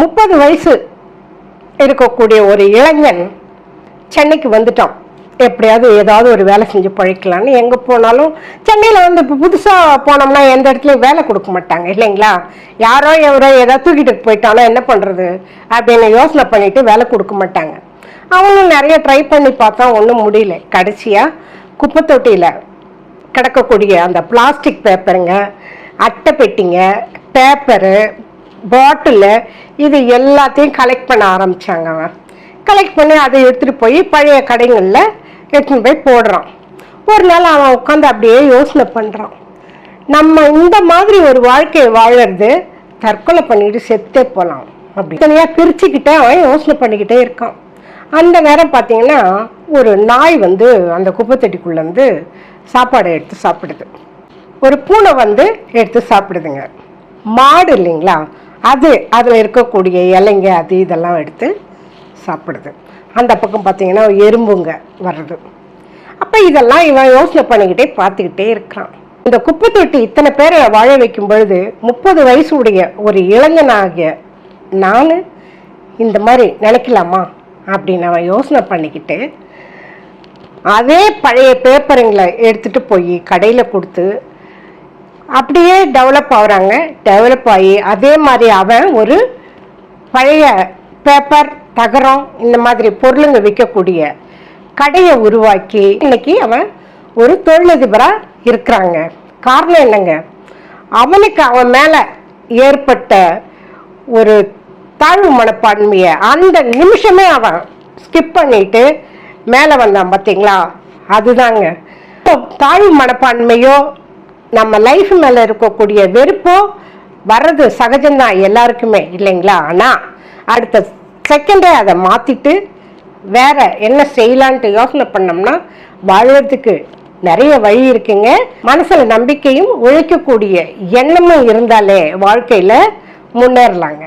முப்பது வயசு இருக்கக்கூடிய ஒரு இளைஞன் சென்னைக்கு வந்துட்டான். எப்படியாவது ஏதாவது ஒரு வேலை செஞ்சு பழைக்கலான்னு எங்கே போனாலும் சென்னையில் வந்து இப்போ புதுசாக போனோம்னா எந்த இடத்துலையும் வேலை கொடுக்க மாட்டாங்க இல்லைங்களா? யாரோ எவரோ ஏதாவது தூக்கிட்டு போயிட்டாலும் என்ன பண்ணுறது அப்படின்னு யோசனை பண்ணிவிட்டு வேலை கொடுக்க மாட்டாங்க. அவங்களும் நிறைய ட்ரை பண்ணி பார்த்தா ஒன்றும் முடியல. கடைசியாக குப்பை தொட்டியில் கிடக்கக்கூடிய அந்த பிளாஸ்டிக் பேப்பருங்க அட்டை பெட்டிங்க பேப்பரு பாட்டிலில் இது எல்லாத்தையும் கலெக்ட் பண்ண ஆரம்பித்தாங்க அவன் கலெக்ட் பண்ணி அதை எடுத்துகிட்டு போய் பழைய கடைகளில் எடுத்துன்னு போய் போடுறான். ஒரு நாள் அவன் உட்காந்து அப்படியே யோசனை பண்ணுறான் நம்ம இந்த மாதிரி ஒரு வாழ்க்கையை வாழறது தற்கொலை பண்ணிட்டு செத்தே போகலாம் அப்படி தனியாக பிரிச்சுக்கிட்டே அவன் யோசனை பண்ணிக்கிட்டே இருக்கான். அந்த நேரம் பார்த்தீங்கன்னா ஒரு நாய் வந்து அந்த குப்பைத்தட்டிக்குள்ளேருந்து சாப்பாடை எடுத்து சாப்பிடுது. ஒரு பூனை வந்து எடுத்து சாப்பிடுதுங்க. மாடு இல்லைங்களா? அது அதில் இருக்கக்கூடிய இலைங்க அது இதெல்லாம் எடுத்து சாப்பிடுது. அந்த பக்கம் பார்த்திங்கன்னா எறும்புங்க வர்றது. அப்போ இதெல்லாம் இவன் யோசனை பண்ணிக்கிட்டே பார்த்துக்கிட்டே இருக்கிறான் இந்த குப்பை தொட்டி இத்தனை பேரை வாழ வைக்கும் பொழுது முப்பது வயசுடைய ஒரு இளைஞனாகிய நான் இந்த மாதிரி நினைக்கலாமா? அப்படின்னு அவன் யோசனை பண்ணிக்கிட்டு அதே பழைய பேப்பருங்களை எடுத்துகிட்டு போய் கடையில் கொடுத்து அப்படியே டெவலப் ஆகுறாங்க. டெவலப் ஆகி அதே மாதிரி அவன் ஒரு பழைய பேப்பர் தகரம் இந்த மாதிரி பொருளுங்க விற்கக்கூடிய கடையை உருவாக்கி இன்னைக்கு அவன் ஒரு தொழிலதிபராக இருக்கிறாங்க. காரணம் என்னங்க? அவனுக்கு அவன் மேலே ஏற்பட்ட ஒரு தாழ்வு மனப்பான்மையை அந்த நிமிஷமே அவன் ஸ்கிப் பண்ணிட்டு மேலே வந்தான் பார்த்தீங்களா அதுதாங்க. இப்போ தாழ்வு மனப்பான்மையோ நம்ம லைஃப் மேலே இருக்கக்கூடிய வெறுப்போ வர்றது சகஜம்தான் எல்லாருக்குமே இல்லைங்களா? ஆனால் அடுத்த செகண்டே அதை மாற்றிட்டு வேற என்ன செய்யலான்ட்டு யோசனை பண்ணோம்னா வாழ்கிறதுக்கு நிறைய வழி இருக்குங்க. மனசில் நம்பிக்கையும் உழைக்கக்கூடிய எண்ணமும் இருந்தாலே வாழ்க்கையில் முன்னேறலாங்க.